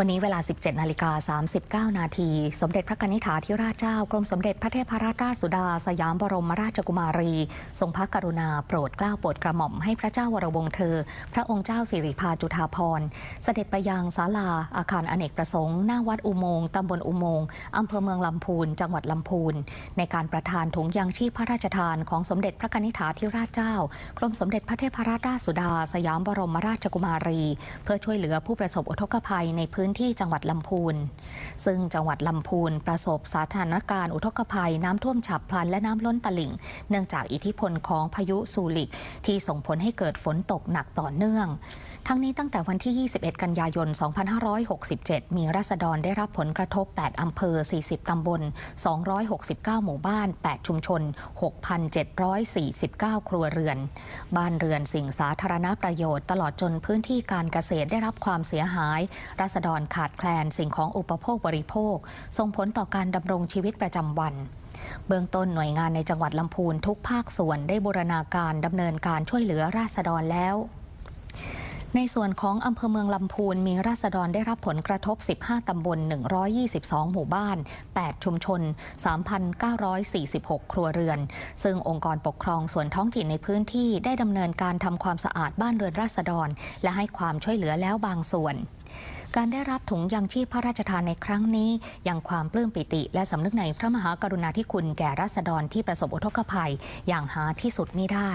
วันนี้เวลา 17 นาฬิกา 39 นาที สมเด็จพระนิษฐาธิราชเจ้า กรมสมเด็จพระเทพรัตนราชสุดา สยามบรมราชกุมารี ทรงพระกรุณาโปรดเกล้าโปรดกระหม่อมให้พระเจ้าวรวงศ์เธอ พระองค์เจ้าสิริพาจุฑาภรณ์ เสด็จไปยังศาลา อาคารอเนกประสงค์ หน้าวัดอุโมงค์ตำบลอุโมงค์อำเภอเมืองลำพูน จังหวัดลำพูน ในการประทานถุงยางชีพพระราชทานของสมเด็จพระนิษฐาธิราชเจ้า กรมสมเด็จพระเทพรัตนราชสุดา สยามบรมราชกุมารี เพื่อช่วยเหลือผู้ประสบอุทกภัยในพื้นที่จังหวัดลำพูน ซึ่งจังหวัดลำพูนประสบสาถานการณ์อุทกภัยน้ำท่วมฉับพลันและน้ำล้นตลิ่ง เนื่องจากอิทธิพลของพายุซูลิก ที่ส่งผลให้เกิดฝนตกหนักต่อเนื่อง ทั้งนี้ตั้งแต่วันที่ 21 กันยายน 2567 มีราษฎรได้รับผลกระทบ 8 อำเภอ 40 ตำบล 269 หมู่บ้าน 8 ชุมชน 6,749 ครัวเรือน บ้านเรือนสิ่งสาธารณประโยชน์ตลอดจนพื้นที่การเกษตรได้รับความเสียหาย ราษฎรขาดแคลนสิ่งของอุปโภคบริโภค ส่งผลต่อการดำรงชีวิตประจำวัน เบื้องต้นหน่วยงานในจังหวัดลำพูนทุกภาคส่วนได้บูรณาการดำเนินการช่วยเหลือราษฎรแล้วในส่วนของอำเภอเมืองลำพูนมีราษฎรได้รับผลกระทบ 15 ตำบล 122 หมู่บ้าน 8 ชุมชน 3,946 ครัวเรือน ซึ่งองค์กรปกครองส่วนท้องถิ่นในพื้นที่ได้ดำเนินการทำความสะอาดบ้านเรือนราษฎร และให้ความช่วยเหลือแล้วบางส่วน การได้รับถุงยังชีพพระราชทานในครั้งนี้ยังความปลื้มปิติ และสำนึกในพระมหากรุณาธิคุณแก่รัษฎรที่ประสบอุทกภัย อย่างหาที่สุดมิได้